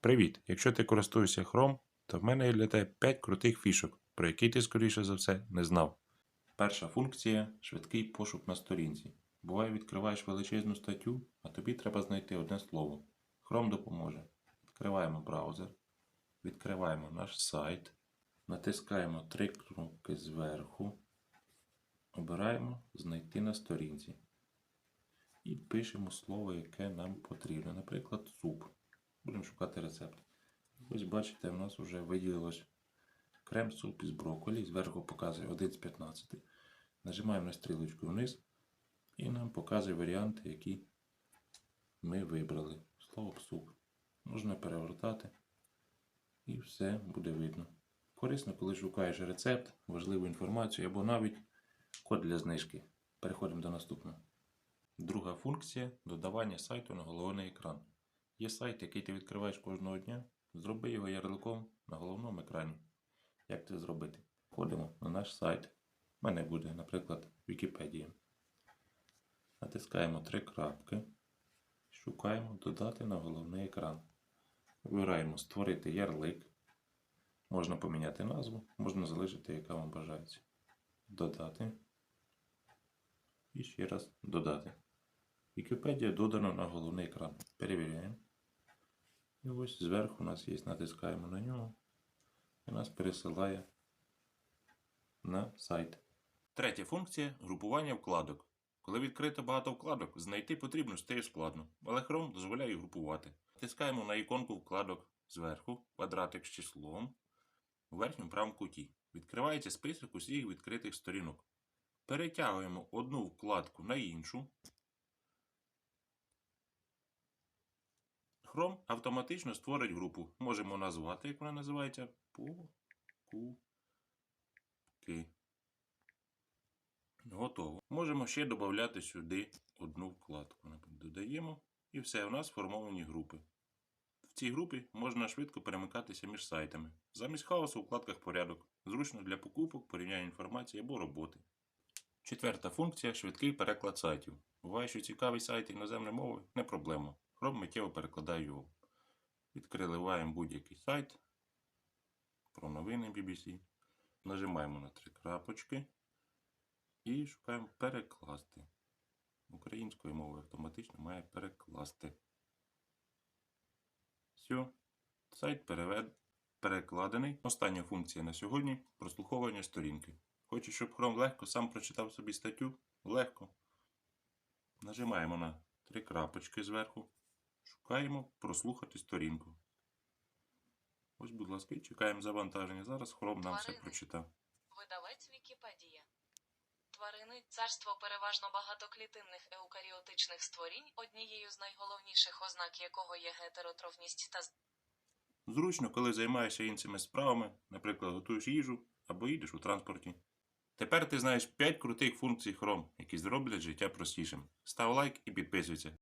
Привіт! Якщо ти користуєшся Chrome, то в мене є для тебе 5 крутих фішок, про які ти, скоріше за все, не знав. Перша функція швидкий пошук на сторінці. Буває, відкриваєш величезну статтю, а тобі треба знайти одне слово. Chrome допоможе. Відкриваємо браузер, відкриваємо наш сайт, натискаємо три кнопки зверху, обираємо Знайти на сторінці. І пишемо слово, яке нам потрібно. Наприклад, суп. Будемо шукати рецепт. Ось бачите, в нас вже виділилось крем-суп із брокколі. Зверху показує 1 з 15. Нажимаємо на стрілочку вниз і нам показує варіанти, які ми вибрали. Слово суп. Можна перевертати і все буде видно. Корисно, коли шукаєш рецепт, важливу інформацію або навіть код для знижки. Переходимо до наступного. Друга функція додавання сайту на головний екран. Є сайт, який ти відкриваєш кожного дня. Зроби його ярликом на головному екрані. Як це зробити? Входимо на наш сайт. У мене буде, наприклад, Вікіпедія. Натискаємо три крапки. Шукаємо Додати на головний екран. Вибираємо Створити ярлик. Можна поміняти назву, можна залишити, яка вам бажається. Додати. І ще раз додати. Вікіпедія додано на головний екран. Перевіряємо. І ось зверху у нас є, натискаємо на нього. І нас пересилає на сайт. Третя функція групування вкладок. Коли відкрито багато вкладок, знайти потрібно стає складно, але Chrome дозволяє групувати. Натискаємо на іконку вкладок зверху, квадратик з числом. У верхньому правому куті відкривається список усіх відкритих сторінок. Перетягуємо одну вкладку на іншу. Chrome автоматично створить групу. Можемо назвати, як вона називається, покупки. Готово. Можемо ще додати сюди одну вкладку. Додаємо і все, у нас сформовані групи. В цій групі можна швидко перемикатися між сайтами. Замість хаосу у вкладках порядок. Зручно для покупок, порівняння інформації або роботи. Четверта функція швидкий переклад сайтів. Буває, що цікавий сайт іноземної мови не проблема. Chrome миттєво перекладає його. Відкриваємо будь-який сайт про новини BBC. Нажимаємо на три крапочки і шукаємо перекласти. Українською мовою автоматично має перекласти. Все. Сайт перевед... перекладений. Остання функція на сьогодні прослуховування сторінки. Хочу, щоб Chrome легко сам прочитав собі статтю. Легко. Нажимаємо на три крапочки зверху. Шукаємо прослухати сторінку. Ось, будь ласка, і чекаємо завантаження. Зараз Chrome нам все прочитав. Видавець Вікіпедія. Тварини царство переважно багатоклітинних еукаріотичних створінь, однією з найголовніших ознак якого є гетеротрофність та Зручно, коли займаєшся іншими справами, наприклад, готуєш їжу або їдеш у транспорті. Тепер ти знаєш 5 крутих функцій Chrome, які зроблять життя простішим. Став лайк і підписуйся.